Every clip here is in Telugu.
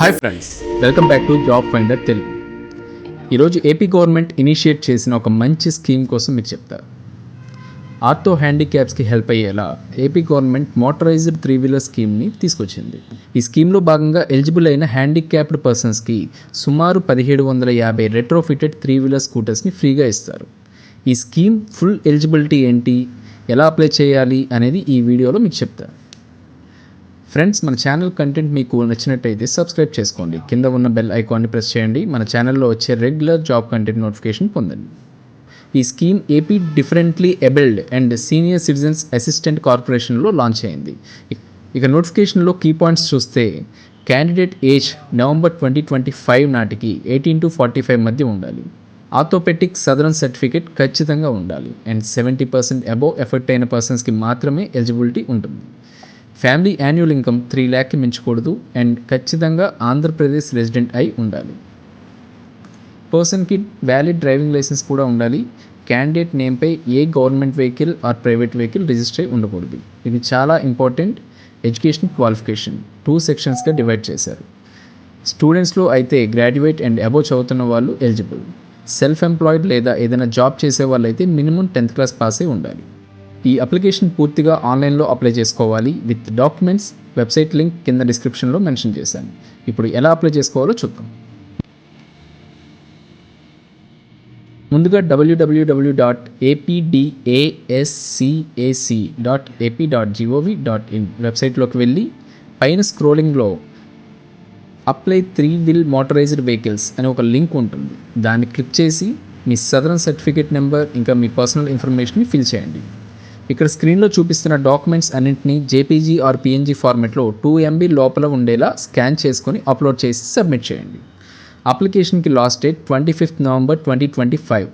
Hi friends welcome back to job finder Telugu ఈరోజు ఏపీ గవర్నమెంట్ ఇనిషియేట్ చేసిన ఒక మంచి స్కీమ్ కోసం మీకు చెప్తా. ఆర్థో హ్యాండిక్యాప్స్కి హెల్ప్ అయ్యేలా AP government motorised three wheeler స్కీమ్ని తీసుకొచ్చింది. ఈ స్కీమ్లో భాగంగా ఎలిజిబుల్ అయిన హ్యాండిక్యాప్డ్ పర్సన్స్కి సుమారు పదిహేడు వందల యాభై రెట్రోఫిటెడ్ త్రీ వీలర్ స్కూటర్స్ని ఫ్రీగా ఇస్తారు. ఈ స్కీమ్ ఫుల్ ఎలిజిబిలిటీ ఏంటి? ఎలా అప్లై చేయాలి అనేది ఈ వీడియోలో మీకు చెప్తాను ఫ్రెండ్స్ మన ఛానల్ కంటెంట్ మీకు నచ్చినట్టయితే సబ్స్క్రైబ్ చేసుకోండి. కింద ఉన్న బెల్ ఐకాన్ని ప్రెస్ చేయండి. మన ఛానల్లో వచ్చే రెగ్యులర్ జాబ్ కంటెంట్ నోటిఫికేషన్ పొందండి. ఈ scheme AP differently abled and senior citizens assistant కార్పొరేషన్లో లాంచ్ అయింది. ఇక నోటిఫికేషన్లో కీ పాయింట్స్ చూస్తే candidate age November twenty twenty five నాటికి ఎయిటీన్ టు ఫార్టీ ఫైవ్ మధ్య ఉండాలి. ఆర్థోపెటిక్ సదరన్ సర్టిఫికేట్ ఖచ్చితంగా ఉండాలి. And seventy percent above affect అయిన పర్సన్స్కి మాత్రమే ఎలిజిబిలిటీ ఉంటుంది. ఫ్యామిలీ యాన్యువల్ ఇన్కమ్ త్రీ ల్యాక్కి మించకూడదు అండ్ ఖచ్చితంగా ఆంధ్రప్రదేశ్ రెసిడెంట్ అయి ఉండాలి. పర్సన్కి వ్యాలిడ్ డ్రైవింగ్ లైసెన్స్ కూడా ఉండాలి. Candidate నేమ్పై a government vehicle or private vehicle register అయి ఉండకూడదు. ఇది చాలా ఇంపార్టెంట్ ఎడ్యుకేషన్ క్వాలిఫికేషన్. టూ సెక్షన్స్గా డివైడ్ చేశారు. స్టూడెంట్స్లో అయితే గ్రాడ్యుయేట్ అండ్ అబోవ్ చదువుతున్న వాళ్ళు ఎలిజిబుల్. సెల్ఫ్ ఎంప్లాయిడ్ లేదా ఏదైనా జాబ్ చేసే వాళ్ళు అయితే మినిమం టెన్త్ క్లాస్ పాస్ అయి ఉండాలి. ఈ అప్లికేషన్ పూర్తిగా ఆన్లైన్లో అప్లై చేసుకోవాలి. విత్ డాక్యుమెంట్స్ వెబ్సైట్ లింక్ కింద డిస్క్రిప్షన్లో మెన్షన్ చేశాను. ఇప్పుడు ఎలా అప్లై చేసుకోవాలో చూద్దాం. ముందుగా W W W dot APDASCAC dot AP dot GOV dot in వెబ్సైట్లోకి వెళ్ళి పైన స్క్రోలింగ్లో apply three wheel motorised vehicles అని ఒక లింక్ ఉంటుంది. దాన్ని క్లిక్ చేసి మీ సదరన్ సర్టిఫికేట్ నెంబర్ ఇంకా మీ పర్సనల్ ఇన్ఫర్మేషన్ని ఫిల్ చేయండి. ఇక్కడ స్క్రీన్లో చూపిస్తున్న డాక్యుమెంట్స్ అన్నింటినీ జేపీజీ ఆర్ పిఎన్జీ ఫార్మెట్లో టూ ఎంబీ లోపల ఉండేలా స్కాన్ చేసుకొని అప్లోడ్ చేసి సబ్మిట్ చేయండి. అప్లికేషన్కి last date twenty fifth November twenty twenty five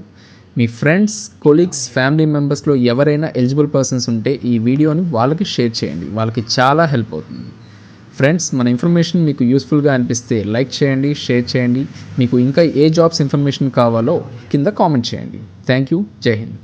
మీ ఫ్రెండ్స్ కొలీగ్స్ ఫ్యామిలీ మెంబర్స్లో ఎవరైనా ఎలిజిబుల్ పర్సన్స్ ఉంటే ఈ వీడియోని వాళ్ళకి షేర్ చేయండి. వాళ్ళకి చాలా హెల్ప్ అవుతుంది. ఫ్రెండ్స్ మన ఇన్ఫర్మేషన్ మీకు యూస్ఫుల్గా అనిపిస్తే లైక్ చేయండి షేర్ చేయండి. మీకు ఇంకా ఏ జాబ్స్ ఇన్ఫర్మేషన్ కావాలో కింద కామెంట్ చేయండి. థ్యాంక్ యూ జై హింద్